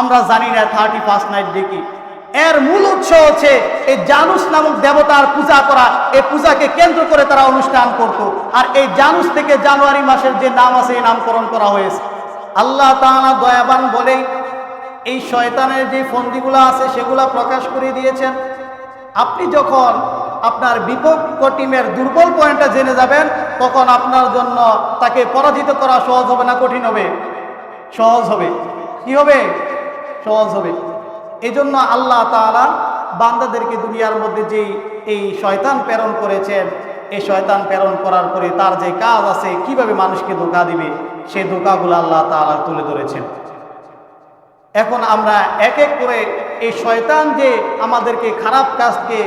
আমরা জানি না থার্টি ফার্স্ট নাইট দেখি এর মূল উৎস হচ্ছে এই জানুস নামক দেবতার পূজা করা। এই পূজাকে কেন্দ্র করে তারা অনুষ্ঠান করত। আর এই জানুস থেকে জানুয়ারি মাসের যে নাম আছে, এই নামকরণ করা হয়েছে। আল্লাহ তাআলা দয়াবান বলে এই শয়তানের যে ফন্দিগুলো আছে, সেগুলা প্রকাশ করে দিয়েছেন। আপনি যখন আপনার বিপক্ষ টিমের দুর্বল পয়েন্টটা জেনে যাবেন, তখন আপনার জন্য তাকে পরাজিত করা সহজ হবে না, কঠিন হবে? সহজ হবে। কি হবে? সহজ হবে। এই জন্য আল্লাহ তাআলা বান্দাদেরকে দুনিয়ার মধ্যে যেই এই শয়তান প্রেরণ করেছেন, এই শয়তান প্রেরণ করার পরে তার যে কাজ আছে, কীভাবে মানুষকে ধোকা দিবে সেই ধোকাগুলো আল্লাহ তাআলা তুলে ধরেছেন। এখন আমরা এক এক করে এই শয়তান যে আমাদেরকে খারাপ কাজকে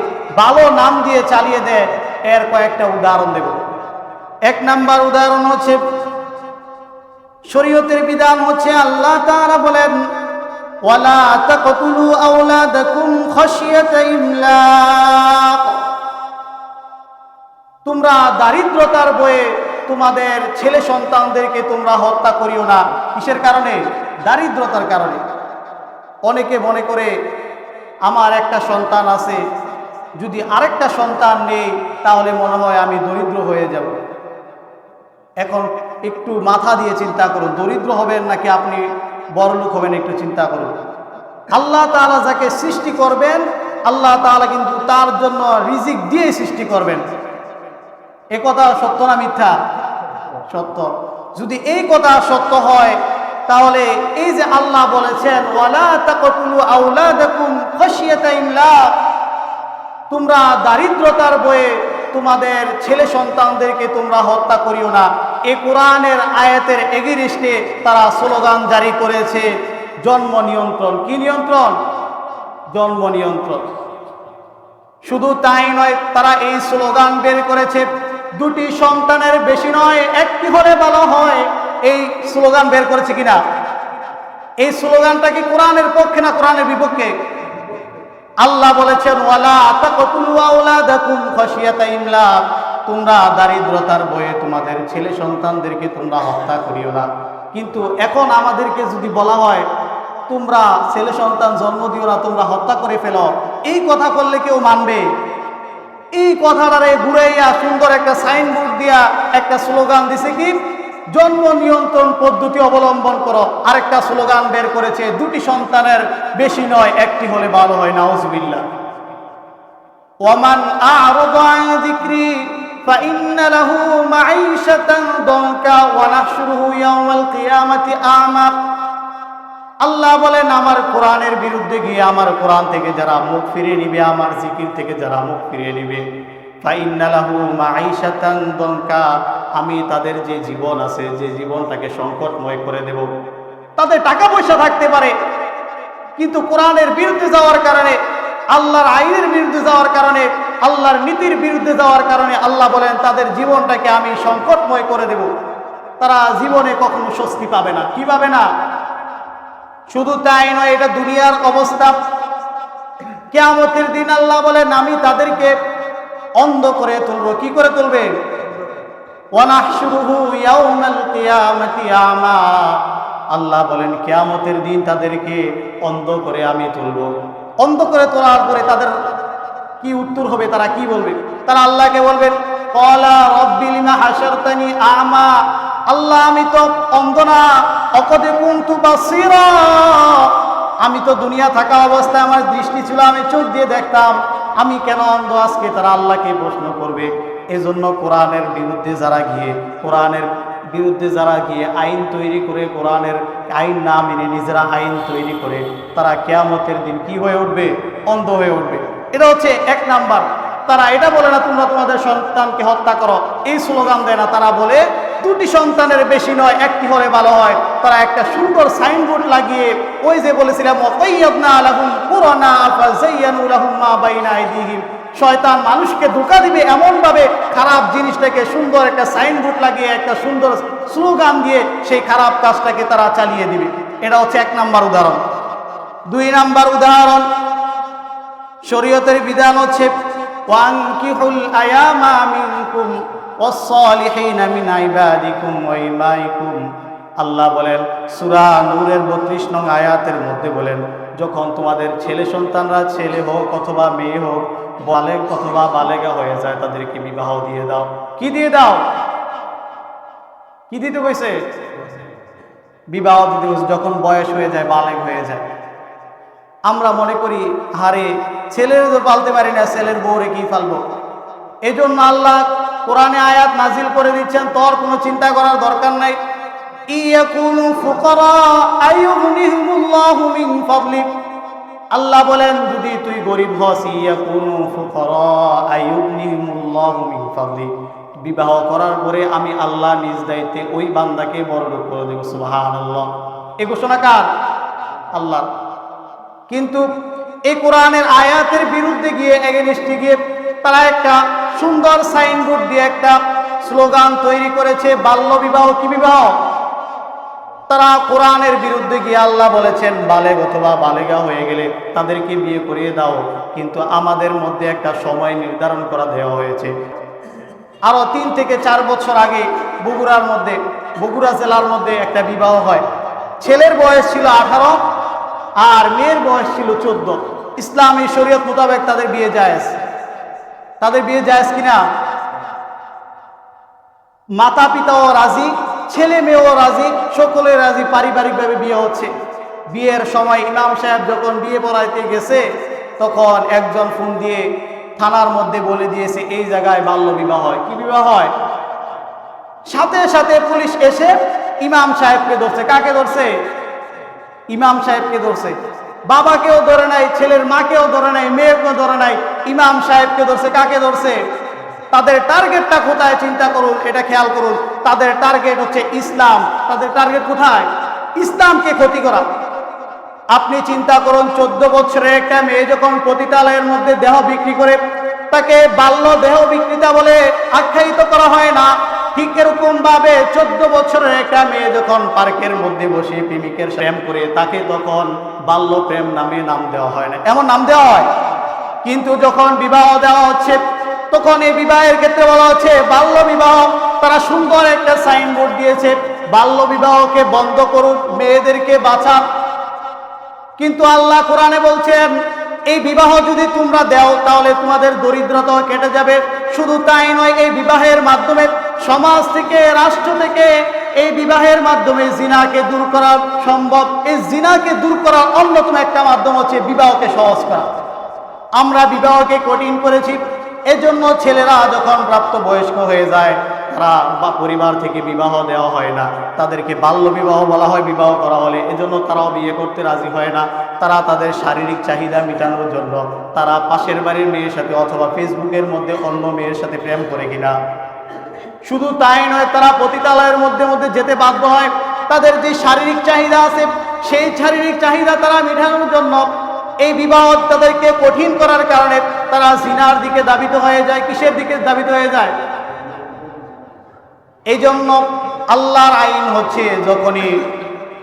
ভালো নাম দিয়ে চালিয়ে দেয়, এর কয়েকটা উদাহরণ দেব। এক নাম্বার উদাহরণ হচ্ছে, শরীয়তের বিধান হচ্ছে আল্লাহ তাআলা বলেন ওয়ালা তাকতুলু আওলাদাকুম খাশিয়াতা ইমলাক। তোমরা দারিদ্রতার বয়ে তোমাদের ছেলে সন্তানদেরকে তোমরা হত্যা করিও না। কিসের কারণে? দারিদ্রতার কারণে। অনেকে মনে করে, আমার একটা সন্তান আছে, যদি আরেকটা সন্তান নেই, তাহলে মনে হয় আমি দরিদ্র হয়ে যাব। এখন একটু মাথা দিয়ে চিন্তা করুন, দরিদ্র হবেন নাকি আপনি বড়লোক হবেন একটু চিন্তা করুন। আল্লাহ তাআলা যাকে সৃষ্টি করবেন, আল্লাহ তাআলা কিন্তু তার জন্য রিজিক দিয়ে সৃষ্টি করবেন। এ কথা সত্য না মিথ্যা? সত্য। যদি এই কথা সত্য হয়, তাহলে এই যে আল্লাহ বলেছেন তোমরা দারিদ্রতার বয়ে তোমাদের ছেলে সন্তানদেরকে তোমরা হত্যা করিও না। এ কোরআনের আয়াতের এগিরিস্টে তারা স্লোগান জারি করেছে, জন্ম নিয়ন্ত্রণ। কি নিয়ন্ত্রণ? জন্ম নিয়ন্ত্রণ। শুধু তাই নয়, তারা এই স্লোগান বের করেছে, দুটি সন্তানের বেশি নয়, একটি হলে ভালো হয়। এই স্লোগান বের করেছে কিনা? এই স্লোগানটা কি কোরআনের পক্ষে না কোরআনের বিপক্ষে? আল্লাহ বলেছেন, ওয়ালা তোমরা দারিদ্রতার বয়ে তোমাদের ছেলে সন্তানদেরকে তোমরা হত্যা করিও না। কিন্তু এখন আমাদেরকে যদি বলা হয়, তোমরা ছেলে সন্তান জন্ম দিও না, তোমরা হত্যা করে ফেলো এই কথা করলে কেউ মানবে? এই কথাটারে ঘুরাইয়া সুন্দর একটা সাইনবোর্ড দিয়া একটা স্লোগান দিছে কি? জন্ম নিয়ন্ত্রণ পদ্ধতি অবলম্বন করো আরেকটা স্লোগান বের করেছে দুটি সন্তানের বেশি নয় একটি হলে ভালো হয় নাউজুবিল্লাহ ওয়ামান আ'রাদা আন যিকরি فإن له معيشة ضنكا ونحشره يوم القيامة أعمى আল্লাহ বলেন আমার কোরআনের বিরুদ্ধে গিয়ে আমার কোরআন থেকে যারা মুখ ফিরিয়ে নিবে আমার জিকির থেকে যারা মুখ ফিরিয়ে নিবে আমি তাদের যে জীবন আছে, যে জীবনটাকে সংকটময় করে দেব। তাদের টাকা পয়সা থাকতে পারে, কিন্তু কোরআনের বিরুদ্ধে যাওয়ার কারণে, আল্লাহর আইনের বিরুদ্ধে যাওয়ার কারণে, আল্লাহর নীতির বিরুদ্ধে যাওয়ার কারণে আল্লাহ বলেন, তাদের জীবনটাকে আমি সংকটময় করে দেব। তারা জীবনে কখনো স্বস্তি পাবে না। কি পাবে না? শুধু তাই নয়, এটা দুনিয়ার অবস্থা। কেয়ামতের দিন আল্লাহ বলেন, আমি তাদেরকে অন্ধ করে তুলবো, কি করে তুলবে? আল্লাহ বলেন, কেয়ামতের দিন তাদেরকে অন্ধ করে আমি তুলব। অন্ধ করে তোলার পরে তাদের কি উত্তর হবে, তারা কি বলবে? তারা আল্লাহকে বলবেন আমা? আল্লাহ, আমি তো অন্ধ না, অকদে কুনতু আমি তো দুনিয়া থাকা অবস্থায় আমার দৃষ্টি ছিল, আমি চোখ দিয়ে দেখতাম। আমি কেন অন্ধ আজকে তারা আল্লাহকে প্রশ্ন করবে। এজন্য কোরআনের বিরুদ্ধে যারা গিয়ে, কোরআনের বিরুদ্ধে যারা গিয়ে আইন তৈরি করে, কোরআনের আইন না মেনে নিজেরা আইন তৈরি করে, তারা কেয়ামতের দিন কি হয়ে উঠবে? অন্ধ হয়ে উঠবে। এটা হচ্ছে এক নাম্বার। তারা এটা বলে না, তোমরা তোমাদের সন্তানকে হত্যা করো। এই স্লোগান দেয় না। তারা বলে, দুটি সন্তানের বেশি নয়, একটি হলে ভালো হয়। তারা একটা সুন্দর সাইনবোর্ড লাগিয়ে ওই যে বলেছিলাম ওয়াকাইয়াদনা লাহুম কুরানা ফাযায়্যানু লাহুম মা বাইনা আইদিহিম শয়তান মানুষকে ধোকা দিবে এমনভাবে খারাপ জিনিসটাকে সুন্দর একটা সাইনবোর্ড লাগিয়ে একটা সুন্দর স্লোগান দিয়ে সেই খারাপ কাজটাকে তারা চালিয়ে দিবে এটা হচ্ছে এক নাম্বার উদাহরণ দুই নাম্বার উদাহরণ শরীয়তের বিধান হচ্ছে ওয়ানকিহুল আয়ামা মিনকুম والصالحين من عبادكم وإمائكم আল্লাহ বলেন, সুরা নূরের বত্রিশ নং আয়াতের মধ্যে বলেন, যখন তোমাদের ছেলে সন্তানরা ছেলে হোক অথবা মেয়ে হোক, বালেক অথবা বালেগা হয়ে যায়, তাদেরকে বিবাহ দিয়ে দাও। কি দিয়ে দাও? কি দিতে কইছে বিবাহ দিতে যখন বয়স হয়ে যায়, বালেক হয়ে যায়। আমরা মনে করি, হারে, ছেলের তো পালতে পারি না, ছেলের বউরে কি পালবো? এই জন্য আল্লাহ কোরআনে আয়াত নাজিল করে দিচ্ছেন, তোর কোনো চিন্তা করার দরকার নাই। ইয়াকুনু ফুকারা আইয়ুগনিহুমুল্লাহু মিন ফাদলি আল্লাহ বলেন, যদি তুই গরিব হস ইয়াকুনু ফুকারা আইয়ুগনিহুমুল্লাহু মিন ফাদলি বিবাহ করার পরে আমি আল্লাহ নিজ দায়িত্বে ওই বান্দাকে বড়লোক করে দেব, সুবহানাল্লাহ। এই ঘোষণা কার? আল্লাহ কিন্তু এই কোরআনের আয়াতের বিরুদ্ধে গিয়ে এগেনিস্টে গিয়ে তারা একটা সুন্দর সাইনবোর্ড দিয়ে একটা স্লোগান তৈরি করেছে, বাল্য বিবাহ কি বিবাহ? তারা কোরআনের বিরুদ্ধে গিয়ে আল্লাহ বলেছেন, বালেগ অথবা বালেগা হয়ে গেলে তাদেরকে বিয়ে করিয়ে দাও। কিন্তু আমাদের মধ্যে একটা সময় নির্ধারণ করা দেওয়া হয়েছে। আরও তিন থেকে চার বছর আগে বগুড়ার মধ্যে, বগুড়া জেলার মধ্যে একটা বিবাহ হয়। ছেলের বয়স ছিল আঠারো আর মেয়ের বয়স ছিল চোদ্দ। ইসলামী শরীয়ত মোতাবেক তাদের বিয়ে জায়েজ। তাদের বিয়ে জায়েজ কিনা? মাতা পিতাও রাজি ছেলে মেয়েও রাজি, সকলে রাজি, পারিবারিকভাবে বিয়ে হচ্ছে। বিয়ের সময় ইমাম সাহেব যখন বিয়ে পড়াইতে গেছে, তখন একজন ফোন দিয়ে থানার মধ্যে বলে দিয়েছে, এই জায়গায় বাল্য বিবাহ হয়। কি বিবাহ হয়? সাথে সাথে পুলিশ এসে ইমাম সাহেবকে ধরছে। কাকে ধরছে? ইমাম সাহেবকে ধরছে। বাবাকেও ধরে নাই, ছেলের মাকেও ধরে নাই, মেয়েকেও ধরে নাই, ইমাম সাহেবকে ধরছে। কাকে ধরছে? তাদের টার্গেটটা কোথায় চিন্তা করুন, এটা খেয়াল করুন। তাদের টার্গেট হচ্ছে ইসলাম। তাদের টার্গেট কোথায়? ইসলামকে ক্ষতি করা। আপনি চিন্তা করুন, চোদ্দ বছরের একটা মেয়ে যখন পতিতালয়ের মধ্যে দেহ বিক্রি করে, তাকে বাল্য দেহ বিক্রেতা বলে আখ্যায়িত করা হয় না। ঠিক এরকম ভাবে চোদ্দ বছরের একটা মেয়ে যখন পার্কের মধ্যে বসে প্রেমিকের প্রেম করে, তাকে তখন বাল্য প্রেম নামে নাম দেওয়া হয় না। এমন নাম দেওয়া হয়। কিন্তু যখন বিবাহ দেওয়া হচ্ছে তখন এই বিবাহের ক্ষেত্রে বলা হচ্ছে, বাল্য বিবাহ। তারা সুন্দর একটা সাইনবোর্ড দিয়েছে, বাল্য বিবাহকে বন্ধ করুন, মেয়েদেরকে বাঁচান। কিন্তু আল্লাহ কোরআনে বলছেন, এই বিবাহ যদি তোমরা দাও, তাহলে তোমাদের দরিদ্রতা কেটে যাবে। শুধু তাই নয়, এই বিবাহের মাধ্যমে সমাজ থেকে, রাষ্ট্র থেকে এই বিবাহের মাধ্যমে জিনাকে দূর করা সম্ভব। এই জিনাকে দূর করার অন্যতম একটা মাধ্যম হচ্ছে বিবাহকে সহজ করা। আমরা বিবাহকে কঠিন করেছি এজন্য ছেলেরা যখন প্রাপ্ত বয়স্ক হয়ে যায়, তারা বা পরিবার থেকে বিবাহ দেওয়া হয় না। তাদেরকে বাল্য বিবাহ বলা হয়, বিবাহ করা হলে। এজন্য তারাও বিয়ে করতে রাজি হয় না। তারা তাদের শারীরিক চাহিদা মেটানোর জন্য তারা পাশের বাড়ির মেয়ের সাথে অথবা ফেসবুকের মধ্যে অন্য মেয়ের সাথে প্রেম করে কিনা। শুধু তাই নয়, তারা পতিতালয়ের মধ্যে মধ্যে যেতে বাধ্য হয়। তাদের যে শারীরিক চাহিদা আছে, সেই শারীরিক চাহিদা তারা মেটানোর জন্য এই বিবাহ তাদেরকে কঠিন করার কারণে তারা জিনার দিকে দাবিত হয়ে যায়, কিসের দিকে দাবিত হয়ে যায়? এই জন্য আল্লাহর আইন হচ্ছে যখনই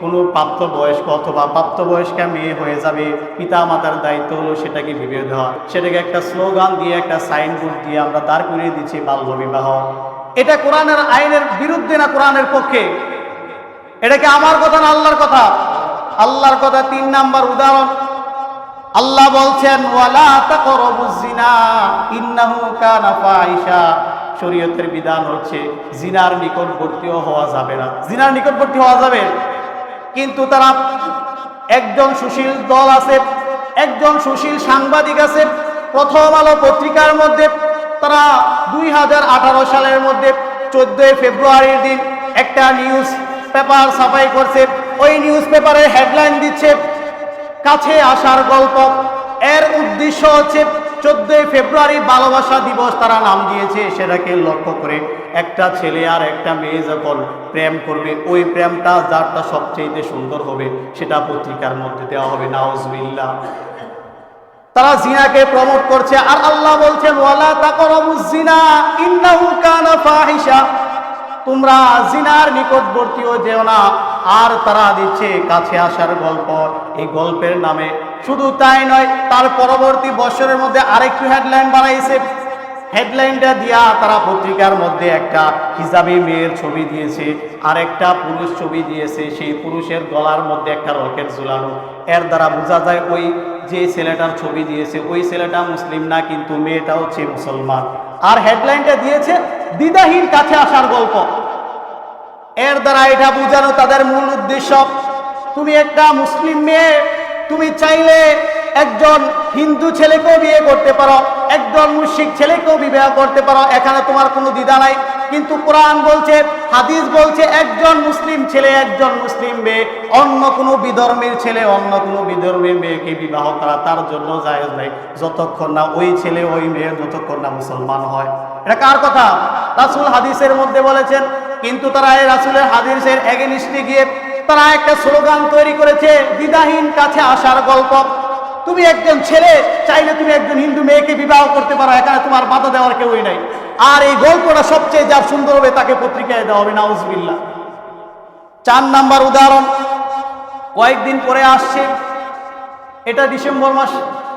কোনো প্রাপ্তবয়স্ক অথবা প্রাপ্তবয়স্কা মেয়ে হয়ে যাবে পিতা মাতার দায়িত্ব হলো সেটাকে বিবাহ দেওয়া। সেটাকে একটা স্লোগান দিয়ে, একটা সাইনবোর্ড দিয়ে আমরা দাঁড় করিয়ে দিচ্ছি বাল্য বিবাহ। এটা কোরআনের আইনের বিরুদ্ধে না কোরআনের পক্ষে? এটা কি আমার কথা না আল্লাহর কথা? আল্লাহর কথা তিন নাম্বার উদাহরণ। আল্লাহ বলছেন, ওয়ালা শরীয়তের বিধান হচ্ছে জিনার নিকটবর্তীও হওয়া যাবে না। জিনার নিকটবর্তী হওয়া যাবে, কিন্তু তারা একজন সুশীল দল আছে, একজন সুশীল সাংবাদিক আছে। প্রথম আলো পত্রিকার মধ্যে তারা দুই হাজার আঠারো সালের মধ্যে চোদ্দই ফেব্রুয়ারির দিন একটা নিউজ পেপার ছাপাই করছে। ওই নিউজ পেপারের হেডলাইন দিচ্ছে কাছে আসার গল্প। এর উদ্দেশ্য হচ্ছে চোদ্দই ফেব্রুয়ারি ভালোবাসা দিবস তারা নাম দিয়েছে, সেটাকে লক্ষ্য করে একটা ছেলে আর একটা মেয়ে যখন প্রেম করবে, ওই প্রেমটা যারটা সবচেয়ে সুন্দর হবে, সেটা পত্রিকার মধ্যে দেওয়া হবে নাউজবিল্লা তারা জিনাকে প্রমোট করছে, আর আল্লাহ বলছেন, ওয়ালা তাকরাবুজ জিনা, ইন্নাহু কানা ফাহিশা। তোমরা জিনার নিকটবর্তীও যেও না। আর তারা দিচ্ছে কাছে আসার গল্প। এই গল্পের নামে। শুধু তাই নয়, তার পরবর্তী বছরের মধ্যে আরেকটু হেডলাইন বানাইছে। হেডলাইনটা দিয়া তারা পত্রিকার মধ্যে একটা হিজাবি মেয়ের ছবি দিয়েছে। আর একটা পুরুষ ছবি দিয়েছে। সেই পুরুষের গলার মধ্যে একটা রকেট ঝুলানো। এর দ্বারা বোঝা যায় ওই যে ছেলেটার ছবি দিয়েছে, ওই ছেলেটা মুসলিম না, কিন্তু মেয়েটা হচ্ছে মুসলমান। আর হেডলাইনটা দিয়েছে দ্বিধাহীন কাছে আসার গল্প। এর দ্বারা এটা বোঝানো তাদের মূল উদ্দেশ্য, তুমি একটা মুসলিম মেয়ে, তুমি চাইলে একজন হিন্দু ছেলেকেও বিয়ে করতে পারো, একজন মুসিক ছেলেকেও বিবাহ করতে পারো, এখানে তোমার কোনো দ্বিধা নাই। কিন্তু কোরআন বলছে, হাদিস বলছে, একজন মুসলিম ছেলে একজন মুসলিম মেয়ে, অন্য কোনো বিধর্মীর ছেলে, অন্য কোনো বিধর্মীর মেয়েকে বিবাহ করা তার জন্য জায়েজ নাই। যতক্ষণ না ওই ছেলে, ওই মেয়ে, যতক্ষণ না মুসলমান হয়। এটা কার কথা? রাসুল হাদিসের মধ্যে বলেছেন, কিন্তু তারা এই রাসুলের হাদিসের এগেনিস্টে গিয়ে তারা একটা স্লোগান তৈরি করেছে দ্বিধাহীন কাছে আসার গল্প। তুমি একজন ছেলে, চাইলে তুমি একজন হিন্দু মেয়েকে বিবাহ করতে পারো, এখানে তোমার বাধা দেওয়ার কেউই নাই। আর এই গল্পটা সবচেয়ে যার সুন্দর হবে তাকে পত্রিকায় দেওয়া হবে নাউজবিল্লা চার নাম্বার উদাহরণ, কয়েকদিন পরে আসছে। এটা ডিসেম্বর মাস,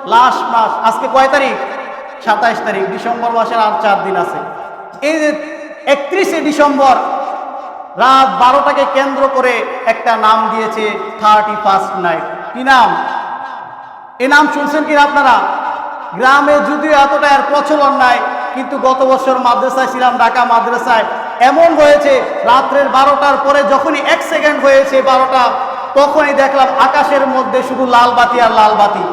লাস্ট মাস, আজকে কয় তারিখ? সাতাইশ তারিখ, ডিসেম্বর মাসের আর চার দিন আছে। এই যে একত্রিশে ডিসেম্বর, রাত বারোটাকে কেন্দ্র করে একটা নাম দিয়েছে থার্টি ফার্স্ট নাইট। কি নাম? এই নাম শুনছেন কিনা আপনারা? গ্রামে যদিও এতটা এর প্রচলন নাই কিন্তু গত বছর মাদ্রাসায় ছিলাম, ঢাকা মাদ্রাসায়। এমন হয়েছে, রাত্রের বারোটার পরে যখনই এক সেকেন্ড হয়েছে বারোটা, তখনই দেখলাম আকাশের মধ্যে শুধু লাল বাতি আর লাল বাতি।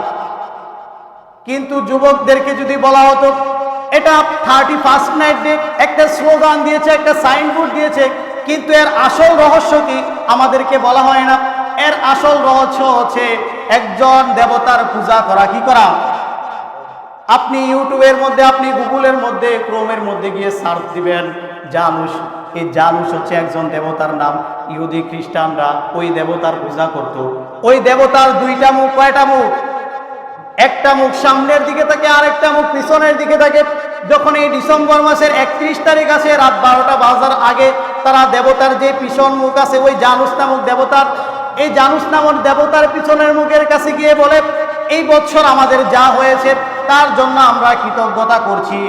কিন্তু যুবকদেরকে যদি বলা হতো, এটা থার্টি ফার্স্ট নাইট ডে একটা স্লোগান দিয়েছে, একটা সাইনবোর্ড দিয়েছে, কিন্তু এর আসল রহস্য কি? আমাদেরকে বলা হয় না। এর আসল রহস্য হচ্ছে একজন দেবতার পূজা করা। কি করা? আপনি ইউটিউবের মধ্যে, আপনি গুগলের মধ্যে, ক্রোমের মধ্যে গিয়ে সার্চ দিবেন জানুস এই জানুস হচ্ছে একজন দেবতার নাম। ইহুদি, খ্রিস্টানরা ওই দেবতার পূজা করত। ওই দেবতার দুইটা মুখ, কয়টা মুখ? একটা মুখ সামনের দিকে থাকে আর একটা মুখ পিছনের দিকে থাকে। যখন এই ডিসেম্বর মাসের একত্রিশ তারিখ আছে রাত বারোটা বাজার আগে তারা দেবতার যে পিছন মুখ আছে, ওই জানুস নামক দেবতার, এই জানুস নামক দেবতার পিছনের মুখের কাছে গিয়ে বলে, এই বছর আমাদের যা হয়েছে তার জন্য আমরা কৃতজ্ঞতা করছি।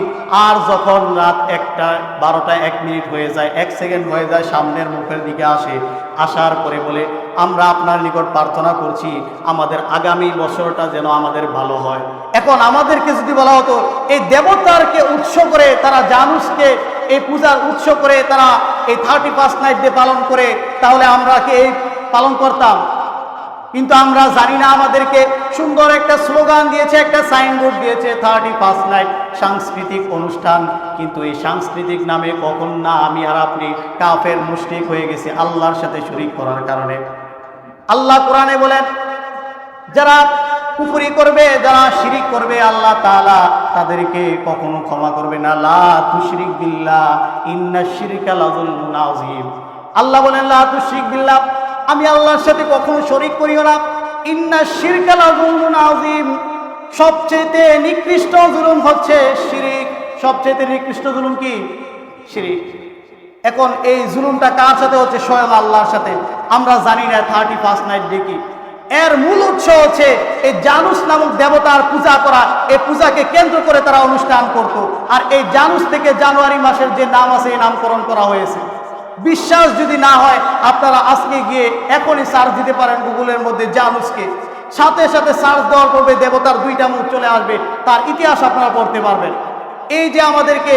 আর যখন রাত একটা বারোটা এক মিনিট হয়ে যায়, এক সেকেন্ড হয়ে যায়, সামনের মুখের দিকে আসে, আসার পরে বলে, আমরা আপনার নিকট প্রার্থনা করছি, আমাদের আগামী বছরটা যেন আমাদের ভালো হয়। এখন আমাদেরকে যদি বলা হতো, এই দেবতারকে উৎস করে তারা জানুসকে, এই পূজার উৎস করে তারা এই থার্টি ফার্স্ট নাইট ডে পালন করে, তাহলে আমরা কি এই পালন করতাম? কিন্তু আমরা জানি না আমাদেরকে সুন্দর একটা স্লোগান দিয়েছে, একটা সাইনবোর্ড দিয়েছে থার্টি ফার্স্ট নাইট সাংস্কৃতিক অনুষ্ঠান। কিন্তু এই সাংস্কৃতিক নামে কখন না আমি আর আপনি কাফের, মুশরিক হয়ে গেছি আল্লাহর সাথে শরিক করার কারণে। আল্লাহ কোরআনে বলেন, যারা কুফুরি করবে, যারা শিরিক করবে, আল্লাহ তাআলা তাদেরকে কখনো ক্ষমা করবে না। লা তুশরিক বিল্লাহ, ইন্না শিরিকা লাযুলমুন আযীম। আল্লাহ বলেন, লা তুশরিক বিল্লাহ আমি আল্লাহর সাথে কখনো শরিক করিও না। ইন্না শিরকা লাযুলমুন আযীম। সবচেয়ে নিকৃষ্ট জুলুম হচ্ছে শিরিক। সবচেয়ে নিকৃষ্ট জুলুম কি? শিরিক। এখন এই জুলুমটা কার সাথে হচ্ছে? স্বয়ং আল্লাহর সাথে। আমরা জানি না থার্টি ফার্স্ট নাইট কি। এর মূল উৎস হচ্ছে এই জানুস নামক দেবতার পূজা করা। এই পূজাকে কেন্দ্র করে তারা অনুষ্ঠান করত। আর এই জানুস থেকে জানুয়ারি মাসের যে নাম আছে, এই নামকরণ করা হয়েছে। বিশ্বাস যদি না হয়, আপনারা আজকে গিয়ে এখনই সার্চ দিতে পারেন গুগলের মধ্যে জানুসকে। সাথে সাথে সার্চ দেওয়ার পূর্বে দেবতার দুইটা মুখ চলে আসবে, তার ইতিহাস আপনারা পড়তে পারবেন। এই যে আমাদেরকে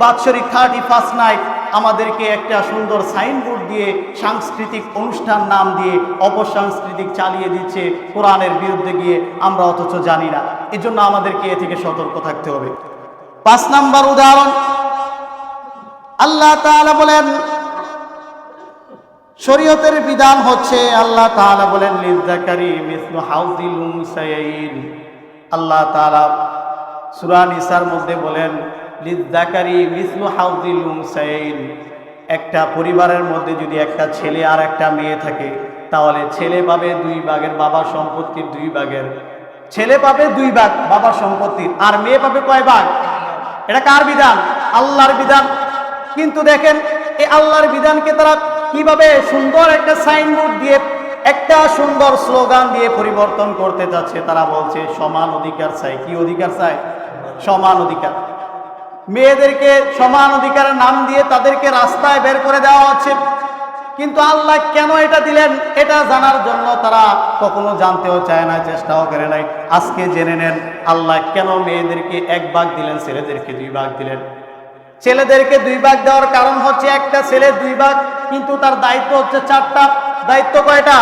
বাৎসরিক থার্টি ফার্স্ট নাইট আমাদেরকে একটা সুন্দর সাইনবোর্ড দিয়ে সাংস্কৃতিক অনুষ্ঠান নাম দিয়ে অপসাংস্কৃতিক চালিয়ে দিচ্ছে কোরআনের বিরুদ্ধে গিয়ে, আমরা অথচ জানি না। এজন্য আমাদেরকে এ থেকে সতর্ক থাকতে হবে। পাঁচ নাম্বার উদাহরণ। আল্লাহ তাআলা বলেন শরীয়তের বিধান হচ্ছে, আল্লাহ তাআলা বলেন, লিজাকারি মিসলু হাউজিল উনসায়াইন আল্লাহ তাআলা সূরা নিসার মধ্যে বলেন, লিজাকারি মিসলু হাউজিল উনসায়াইন একটা পরিবারের মধ্যে যদি একটা ছেলে আর একটা মেয়ে থাকে, তাহলে ছেলে পাবে দুই ভাগের বাবার সম্পত্তির দুই ভাগের। ছেলে পাবে দুই ভাগ বাবার সম্পত্তির, আর মেয়ে পাবে কয় ভাগ? এটা কার বিধান? আল্লাহর বিধান। কিন্তু দেখেন, এই আল্লাহর বিধানকে তারা কীভাবে সুন্দর একটা সাইনবোর্ড দিয়ে, একটা সুন্দর স্লোগান দিয়ে পরিবর্তন করতে যাচ্ছে, তারা বলছে সমান অধিকার চাই। কি অধিকার চাই? সমান অধিকার। মেয়েদেরকে সমান অধিকারের নাম দিয়ে তাদেরকে রাস্তায় বের করে দেওয়া হচ্ছে। কিন্তু আল্লাহ কেন এটা দিলেন, এটা জানার জন্য তারা কখনো জানতেও চায় না চেষ্টাও করে নাই। আজকে জেনে নেন, আল্লাহ কেন মেয়েদেরকে এক ভাগ দিলেন, ছেলেদেরকে দুই ভাগ দিলেন? ছেলেদেরকে দুই ভাগ দেওয়ার কারণ হচ্ছে একটা ছেলে দুই ভাগ, কিন্তু তার দায়িত্ব হচ্ছে চারটা। দায়িত্ব কয়টা?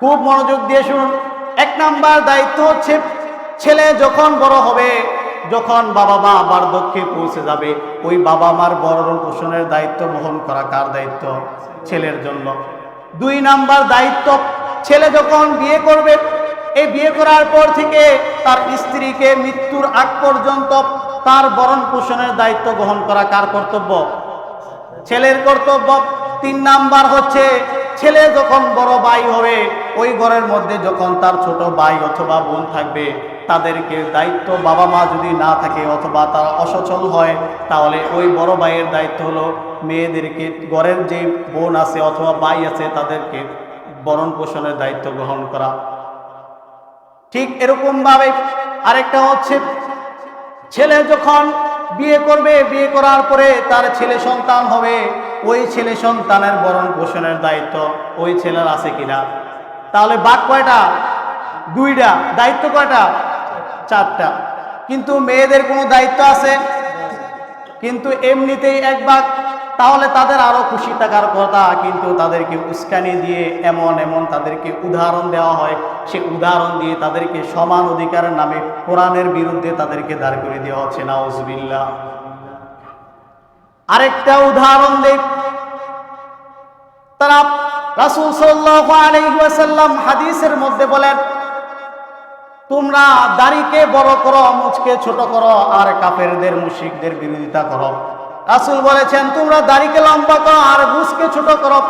খুব মনোযোগ দিয়ে শুনুন। এক নাম্বার দায়িত্ব হচ্ছে ছেলে যখন বড় হবে, যখন বাবা মা বার্ধক্যে পৌঁছে যাবে, ওই বাবা মার বরণ পোষণের দায়িত্ব বহন করা কার দায়িত্ব? ছেলের জন্য। দুই নাম্বার দায়িত্ব, ছেলে যখন বিয়ে করবে, এই বিয়ে করার পর থেকে তার স্ত্রীকে মৃত্যুর আগ পর্যন্ত তার বরণ পোষণের দায়িত্ব গ্রহণ করা কার কর্তব্য? ছেলের কর্তব্য তিন নাম্বার হচ্ছে, ছেলে যখন বড় ভাই হবে, ওই ঘরের মধ্যে যখন তার ছোট ভাই অথবা বোন থাকবে, তাদেরকে দায়িত্ব বাবা মা যদি না থাকে অথবা তারা অসচল হয়, তাহলে ওই বড় ভাইয়ের দায়িত্ব হলো মেয়েদেরকে, ঘরের যে বোন আছে অথবা ভাই আছে, তাদেরকে বরণ পোষণের দায়িত্ব গ্রহণ করা। ঠিক এরকমভাবে আরেকটা হচ্ছে ছেলে যখন বিয়ে করবে, বিয়ে করার পরে তার ছেলে সন্তান হবে, ওই ছেলে সন্তানের বরণ পোষণের দায়িত্ব ওই ছেলের আছে কিনা? তাহলে বাঘ কয়টা? দুইটা। দায়িত্ব কয়টা? চারটা। কিন্তু মেয়েদের কোনো দায়িত্ব আছে? কিন্তু এমনিতেই এক ভাগ তাহলে তাদের আরও খুশি থাকার কথা, কিন্তু তাদেরকে উস্কানি দিয়ে এমন এমন তাদেরকে উদাহরণ দেওয়া হয়। সে উদাহরণ দিয়ে তাদেরকে সমান অধিকারের নামে কোরআনের বিরুদ্ধে তাদেরকে দাঁড় করে দেওয়া হচ্ছে। নাউজবিল্লা আরেকটা উদাহরণ দেখ তারা রাসূল আলাইহি হাদিসের মধ্যে বলেন, তোমরা দাড়িকে বড় করো, মুচকে ছোট করো, আর কাফেরদের মুশিকদের বিরোধিতা করো। রাসূল বলেছেন, তোমরা দাড়িকে লম্বা করো আর গুসকে ছোট করো।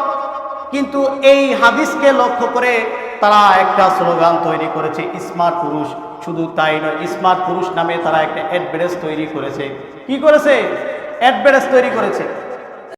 কিন্তু এই হাদিসকে লক্ষ্য করে তারা একটা স্লোগান তৈরি করেছে, স্মার্ট পুরুষ। শুধু তাই নয়, স্মার্ট পুরুষ নামে তারা একটা অ্যাডভারেজ তৈরি করেছে। কি করেছে? অ্যাডভারেজ তৈরি করেছে।